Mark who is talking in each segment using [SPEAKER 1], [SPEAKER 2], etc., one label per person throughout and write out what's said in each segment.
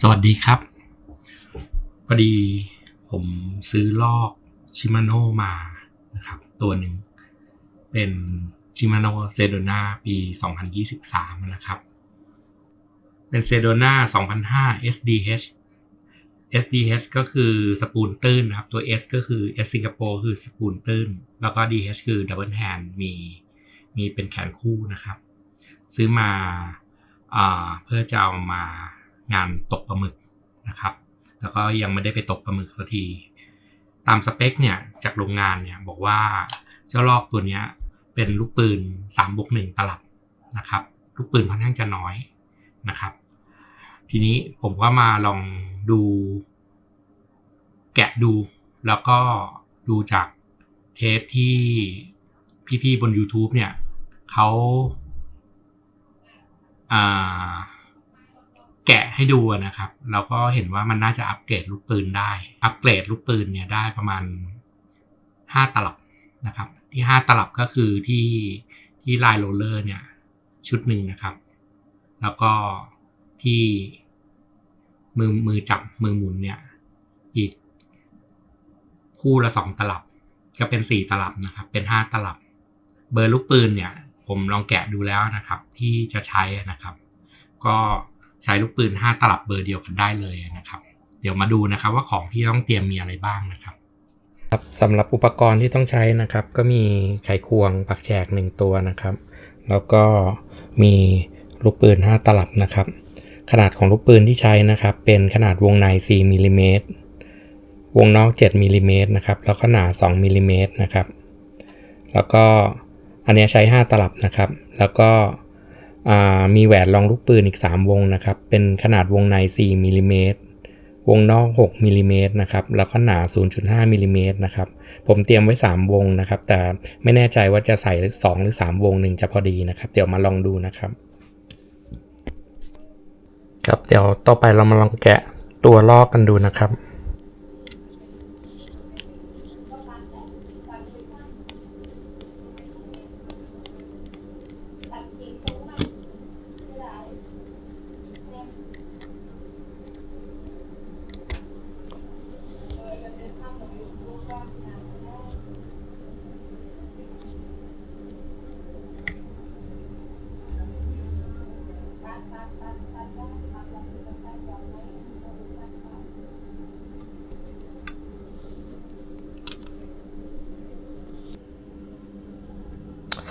[SPEAKER 1] สวัสดีครับ พอดีผมซื้อลอกชิมาโนมานะครับ ตัวหนึ่ง เป็นชิมาโนเซโดนาปี 2023 นะครับ เป็นเซโดนา2005 SDH SDH ก็คือสปูลตื้นนะครับ ตัว S ก็คือ S สิงคโปร์คือสปูลตื้น แล้วก็ DH คือดับเบิลแฮนด์มี มีเป็นแขนคู่นะครับ ซื้อมาอเพื่อจะเอามางานตกปลาหมึกนะครับ แล้วก็ยังไม่ได้ไปตกปลาหมึกสักที ตามสเปคเนี่ยจากโรงงานเนี่ยบอกว่าเจ้าลอกตัวเนี้ยเป็นลูกปืน3บวก1ตลับนะครับ ลูกปืนค่อนข้างจะน้อยนะครับ ทีนี้ผมก็มาลองดู แกะดูแล้วก็ดูจากเทปที่พี่ๆบน YouTube เนี่ย เขาแกะให้ดูนะครับ เราก็เห็นว่ามันน่าจะอัปเกรดลูกปืนได้ อัปเกรดลูกปืนเนี่ยได้ประมาณ 5 ตลับนะครับ ที่ 5 ตลับก็คือที่ที่ลายโรลเลอร์เนี่ยชุดหนึ่งนะครับ แล้วก็ที่มือมือจับมือหมุนเนี่ยอีกคู่ละ2ตลับ ก็เป็น4ตลับนะครับ เป็น5ตลับ เบอร์ลูกปืนเนี่ย ผมลองแกะดูแล้วนะครับ ที่จะใช้นะครับ ก็ใช้ลูกปืน 5 ตลับเบอร์เดียวกันได้เลยนะครับ เดี๋ยวมาดูนะครับว่าของที่ต้องเตรียมมีอะไรบ้างนะครับครับสำหรับอุปกรณ์ที่ต้องใช้นะครับ ก็มีไขควงปักแฉก1ตัวนะครับ แล้วก็มีลูกปืน 5 ตลับนะครับ ขนาดของลูกปืนที่ใช้นะครับ เป็นขนาดวงใน 4มิลลิเมตรวงนอก 7มิลลิเมตรนะครับ แล้วก็หนา 2มิลลิเมตรนะครับ แล้วก็ อันนี้ใช้ 5 ตลับนะครับ แล้วก็มีแหวนรองลูกปืนอีก 3 วงนะครับ เป็นขนาดวงใน4มิลลิเมตรวงนอก 6มิลลิเมตรนะครับ แล้วก็หนา 0.5มิลลิเมตรนะครับ ผมเตรียมไว้ 3 วงนะครับ แต่ไม่แน่ใจว่าจะใส่ 2 หรือ 3 วงหนึ่งจะพอดีนะครับ เดี๋ยวมาลองดูนะครับ ครับ เดี๋ยวต่อไปเรามาลองแกะตัวลอกกันดูนะครับ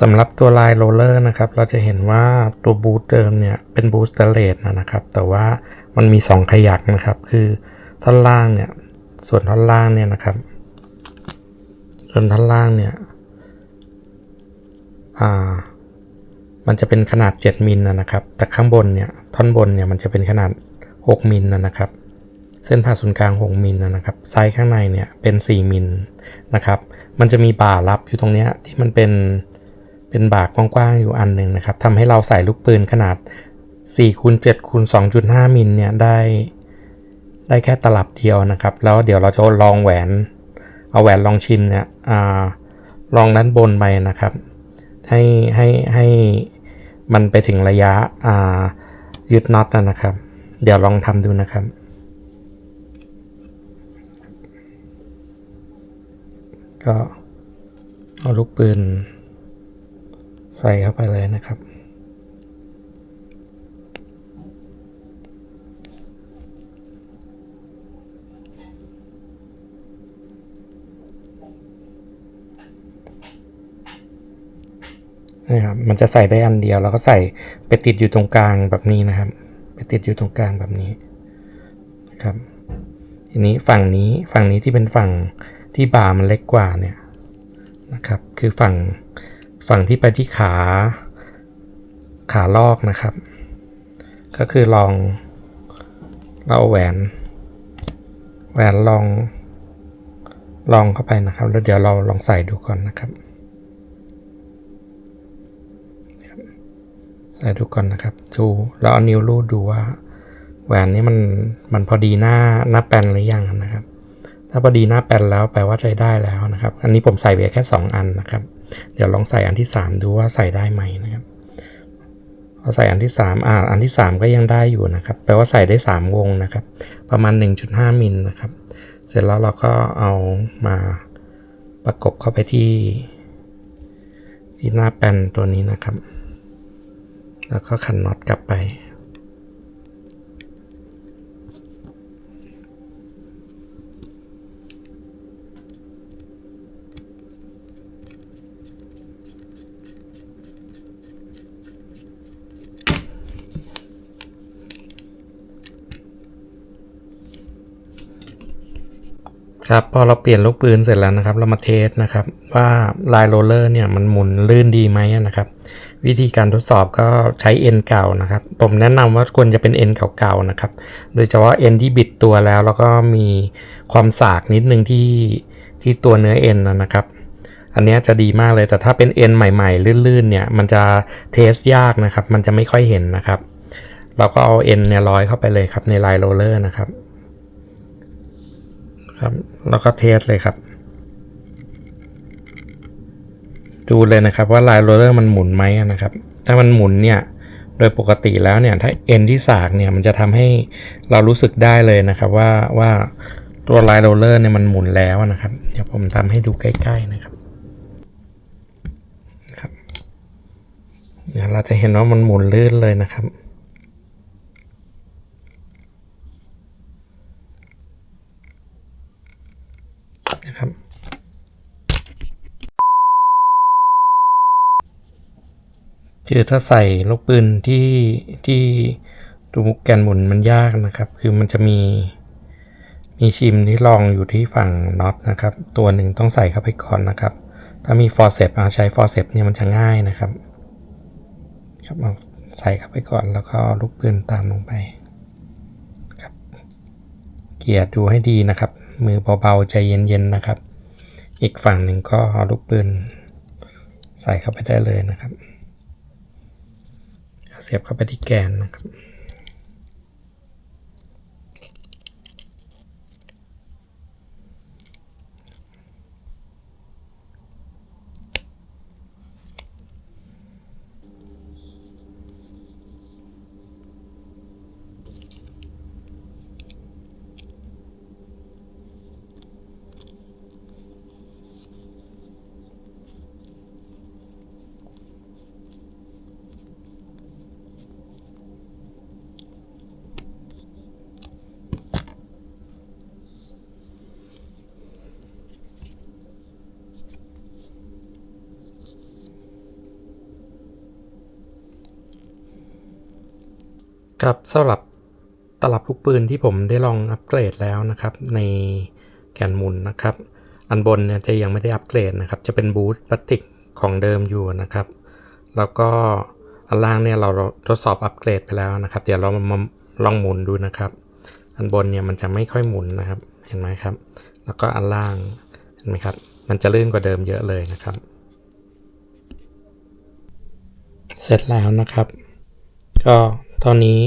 [SPEAKER 1] สำหรับตัวลายโรลเลอร์นะครับ เราจะเห็นว่าตัวบูสต์เดิมเนี่ยเป็นบูสเต์เลสนะครับ แต่ว่ามันมี 2 ขยักนะครับ คือท่อนล่างเนี่ย ส่วนท่อนล่างเนี่ยนะครับ ส่วนท่อนล่างเนี่ย อ่า มันจะเป็นขนาด 7 มิลนะครับ แต่ข้างบนเนี่ยท่อนบนเนี่ยมันจะเป็นขนาด 6 มิลนะครับ เส้นผ่าศูนย์กลาง 6 มิลนะครับไซส์ข้างในเนี่ยเป็น 4 มิลนะครับ มันจะมีบ่ารับอยู่ตรงเนี้ยที่มันเป็นเป็นบ่ากว้างๆอยู่อันหนึ่งนะครับทำให้เราใส่ลูกปืนขนาด4คูณ7คูณ2.5มิลเนี่ยได้ได้แค่ตลับเดียวนะครับ แล้วเดี๋ยวเราจะลองแหวน เอาแหวนลองชิมเนี่ยอลองด้านบนไปนะครับ ให้ให้ให้ มันไปถึงระยะยึดน็อตนะครับ เดี๋ยวลองทำดูนะครับ ก็เอาลูกปืนใส่เข้าไปเลยนะครับ นะครับมันจะใส่ได้อันเดียวแล้วก็ใส่ไปติดอยู่ตรงกลางแบบนี้นะครับ ไปติดอยู่ตรงกลางแบบนี้นะครับทีนี้ฝั่งนี้ฝั่งนี้ที่เป็นฝั่งที่บ่ามันเล็กกว่าเนี่ยนะครับ คือฝั่งฝั่งที่ไปที่ขาขาลอกนะครับ ก็คือลองเราแหวนแหวนลองลองเข้าไปนะครับ แล้วเดี๋ยวเราลองใส่ดูก่อนนะครับ ใส่ดูก่อนนะครับดูแล้วเอานิ้วรูดดูว่า แหวนนี้มันมันพอดีหน้าหน้าแปนหรือยังนะครับ ถ้าพอดีหน้าแปนแล้วแปลว่าใช้ได้แล้วนะครับ อันนี้ผมใส่ไปแค่ 2 อันนะครับ เดี๋ยวลองใส่อันที่ 3 ดูว่าใส่ได้ไหมนะครับพอใส่อันที่ 3อ่าอันที่ 3 ก็ยังได้อยู่นะครับ แปลว่าใส่ได้ 3 วงนะครับ ประมาณ 1.5 มิลนะครับ เสร็จแล้วเราก็เอามาประกบเข้าไปที่ที่หน้าแปนตัวนี้นะครับ แล้วก็ขันน็อตกลับไป ครับพอเราเปลี่ยนลูกปืนเสร็จแล้วนะครับ เรามาเทสนะครับ ว่าลายโรลเลอร์เนี่ยมันหมุนลื่นดีไหมนะครับ วิธีการทดสอบก็ใช้เอ็นเก่านะครับ ผมแนะนำว่าควรจะเป็นเอ็นเก่าๆนะครับ โดยเฉพาะเอ็นที่บิดตัวแล้ว แล้วก็มีความสากนิดนึงที่ที่ตัวเนื้อเอ็นนะครับ อันนี้จะดีมากเลยแต่ถ้าเป็นเอ็นใหม่ๆ ลื่นๆเนี่ยมันจะเทสยากนะครับ มันจะไม่ค่อยเห็นนะครับ เราก็เอาเอ็นเนี่ยร้อยเข้าไปเลยครับในลายโรลเลอร์นะครับครับ แล้วก็เทสเลยครับ ดูเลยนะครับว่าลายโรลเลอร์มันหมุนไหมนะครับ ถ้ามันหมุนเนี่ยโดยปกติแล้วเนี่ยถ้าเอ็นที่สากเนี่ยมันจะทำให้เรารู้สึกได้เลยนะครับว่าว่าตัวลายโรลเลอร์เนี่ยมันหมุนแล้วนะครับ เดี๋ยวผมทำให้ดูใกล้ๆนะครับเนี่ยเราจะเห็นว่ามันหมุนลื่นเลยนะครับ คือถ้าใส่ลูกปืนที่ที่ตูมุกแกนหมุนมันยากนะครับ คือมันจะมีมีชิมที่รองอยู่ที่ฝั่งน็อตนะครับ ตัวหนึ่งต้องใส่เข้าไปก่อนนะครับ ถ้ามีฟอร์เซปเอาใช้ฟอร์เซปเนี่ยมันจะง่ายนะครับ ครับเอาใส่เข้าไปก่อนแล้วก็ลูกปืนตามลงไปครับ เกียร์ดูให้ดีนะครับ มือเบาๆใจเย็นๆนะครับ อีกฝั่งหนึ่งก็เอาลูกปืน ใส่เข้าไปได้เลยนะครับ เสียบเข้าไปที่แกนนะครับ ครับสำหรับตลับลูกปืนที่ผมได้ลองอัปเกรดแล้วนะครับ ในแกนหมุนนะครับ อันบนเนี่ยจะยังไม่ได้อัปเกรดนะครับ จะเป็นบูทพลาสติกของเดิมอยู่นะครับ แล้วก็อันล่างเนี่ยเราทดสอบอัปเกรดไปแล้วนะครับ เดี๋ยวเรามาลองหมุนดูนะครับ อันบนเนี่ยมันจะไม่ค่อยหมุนนะครับ เห็นไหมครับ แล้วก็อันล่างเห็นไหมครับ มันจะลื่นกว่าเดิมเยอะเลยนะครับ เสร็จแล้วนะครับ ก็ ตอนนี้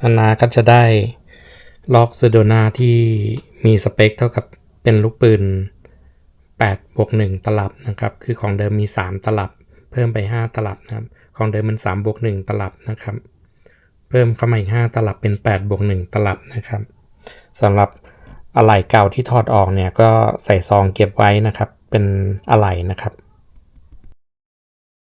[SPEAKER 1] นานาก็จะได้ล็อกเซโดนาที่มีสเปคเท่ากับเป็นลูกปืน8บวก1ตลับนะครับ คือของเดิมมี 3 ตลับ เพิ่มไป 5 ตลับนะครับ ของเดิมมัน3บวก1ตลับนะครับ เพิ่มเข้ามาอีก 5 ตลับเป็น8บวก1ตลับนะครับสำหรับอะไหล่เก่าที่ถอดออกเนี่ยก็ใส่ซองเก็บไว้นะครับ เป็นอะไหล่นะครับ